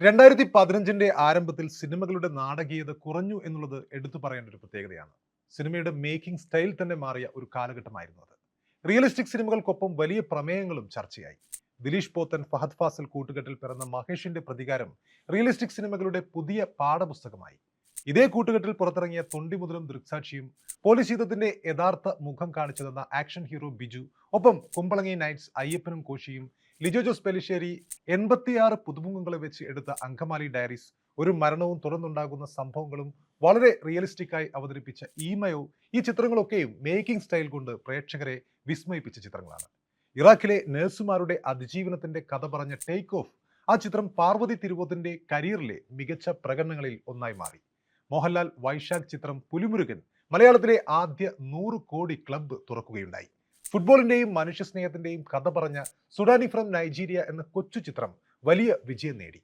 രണ്ടായിരത്തി പതിനഞ്ചിന്റെ ആരംഭത്തിൽ സിനിമകളുടെ നാടകീയത കുറഞ്ഞു എന്നുള്ളത് എടുത്തു പറയേണ്ട ഒരു പ്രത്യേകതയാണ്. സിനിമയുടെ മേക്കിംഗ് സ്റ്റൈൽ തന്നെ മാറിയ ഒരു കാലഘട്ടമായിരുന്നു അത്. റിയലിസ്റ്റിക് സിനിമകൾക്കൊപ്പം വലിയ പ്രമേയങ്ങളും ചർച്ചയായി. ദിലീഷ് പോത്തൻ ഫഹദ് ഫാസിൽ കൂട്ടുകെട്ടിൽ പിറന്ന മഹേഷിന്റെ പ്രതികാരം റിയലിസ്റ്റിക് സിനിമകളുടെ പുതിയ പാഠപുസ്തകമായി. ഇതേ കൂട്ടുകെട്ടിൽ പുറത്തിറങ്ങിയ തൊണ്ടി മുതലും ദൃക്സാക്ഷിയും പോലീസ് ജീവിതത്തിന്റെ യഥാർത്ഥ മുഖം കാണിച്ചു തന്ന ആക്ഷൻ ഹീറോ ബിജു ഒപ്പം കുമ്പളങ്ങി നൈറ്റ്സ് അയ്യപ്പനും കോശിയും ലിജോ ജോസ് പെലിശ്ശേരി എൺപത്തിയാറ് പുതുമുഖങ്ങളെ വെച്ച് എടുത്ത അങ്കമാലി ഡയറീസ് ഒരു മരണവും തുടർന്നുണ്ടാകുന്ന സംഭവങ്ങളും വളരെ റിയലിസ്റ്റിക് ആയി അവതരിപ്പിച്ച ഈമയോ ഈ ചിത്രങ്ങളൊക്കെയും മേക്കിംഗ് സ്റ്റൈൽ കൊണ്ട് പ്രേക്ഷകരെ വിസ്മയിപ്പിച്ച ചിത്രങ്ങളാണ്. ഇറാഖിലെ നഴ്സുമാരുടെ അതിജീവനത്തിന്റെ കഥ പറഞ്ഞ ടേക്ക് ഓഫ് ആ ചിത്രം പാർവതി തിരുവോത്തിന്റെ കരിയറിലെ മികച്ച പ്രകടനങ്ങളിൽ ഒന്നായി മാറി. മോഹൻലാൽ വൈശാഖ് ചിത്രം പുലിമുരുകൻ മലയാളത്തിലെ ആദ്യ നൂറ് കോടി ക്ലബ്ബ് തുറക്കുകയുണ്ടായി. ഫുട്ബോളിന്റെയും മനുഷ്യസ്നേഹത്തിന്റെയും കഥ പറഞ്ഞ സുഡാനി ഫ്രം നൈജീരിയ എന്ന കൊച്ചു ചിത്രം വലിയ വിജയം നേടി.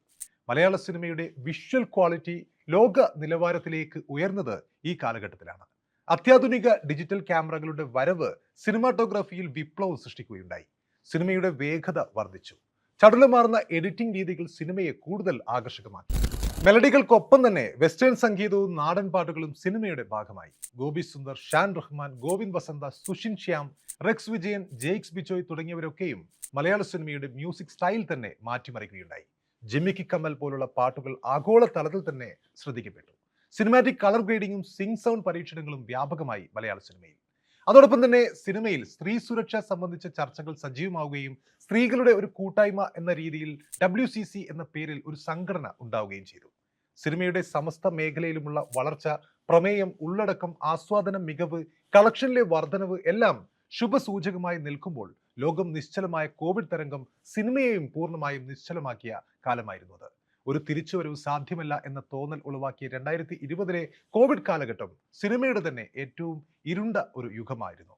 മലയാള സിനിമയുടെ വിഷ്വൽ ക്വാളിറ്റി ലോക നിലവാരത്തിലേക്ക് ഉയർന്നത് ഈ കാലഘട്ടത്തിലാണ്. അത്യാധുനിക ഡിജിറ്റൽ ക്യാമറകളുടെ വരവ് സിനിമാറ്റോഗ്രാഫിയിൽ വിപ്ലവം സൃഷ്ടിക്കുകയുണ്ടായി. സിനിമയുടെ വേഗത വർദ്ധിച്ചു. ചടുലമാർന്ന എഡിറ്റിംഗ് രീതികൾ സിനിമയെ കൂടുതൽ ആകർഷകമാക്കി. മെലഡികൾക്കൊപ്പം തന്നെ വെസ്റ്റേൺ സംഗീതവും നാടൻ പാട്ടുകളും സിനിമയുടെ ഭാഗമായി. ഗോപി സുന്ദർ ഷാൻ റഹ്മാൻ ഗോവിന്ദ് വസന്ത സുഷിൻ ശ്യാം റെക്സ് വിജയൻ ജെയ്ക്സ് ബിജോയ് തുടങ്ങിയവരൊക്കെയും മലയാള സിനിമയുടെ മ്യൂസിക് സ്റ്റൈൽ തന്നെ മാറ്റിമറിക്കുകയുണ്ടായി. ജിമ്മിക്ക് കമ്മൽ പോലുള്ള പാട്ടുകൾ ആഗോള തലത്തിൽ തന്നെ ശ്രദ്ധിക്കപ്പെട്ടു. സിനിമാറ്റിക് കളർ ഗ്രേഡിങ്ങും സിംഗ് സൗണ്ട് പരീക്ഷണങ്ങളും വ്യാപകമായി മലയാള സിനിമയിൽ. അതോടൊപ്പം തന്നെ സിനിമയിൽ സ്ത്രീ സുരക്ഷ സംബന്ധിച്ച ചർച്ചകൾ സജീവമാവുകയും സ്ത്രീകളുടെ ഒരു കൂട്ടായ്മ എന്ന രീതിയിൽ ഡബ്ല്യു എന്ന പേരിൽ ഒരു സംഘടന ഉണ്ടാവുകയും ചെയ്തു. സിനിമയുടെ സമസ്ത മേഖലയിലുമുള്ള വളർച്ച പ്രമേയം ഉള്ളടക്കം ആസ്വാദനം മികവ് കളക്ഷനിലെ വർധനവ് എല്ലാം ശുഭസൂചകമായി നിൽക്കുമ്പോൾ ലോകം നിശ്ചലമായ കോവിഡ് തരംഗം സിനിമയെയും പൂർണമായും നിശ്ചലമാക്കിയ കാലമായിരുന്നു അത്. ഒരു തിരിച്ചുവരവ് സാധ്യമല്ല എന്ന തോന്നൽ ഉളവാക്കിയ രണ്ടായിരത്തി ഇരുപതിലെ കോവിഡ് കാലഘട്ടം സിനിമയുടെ തന്നെ ഏറ്റവും ഇരുണ്ട ഒരു യുഗമായിരുന്നു.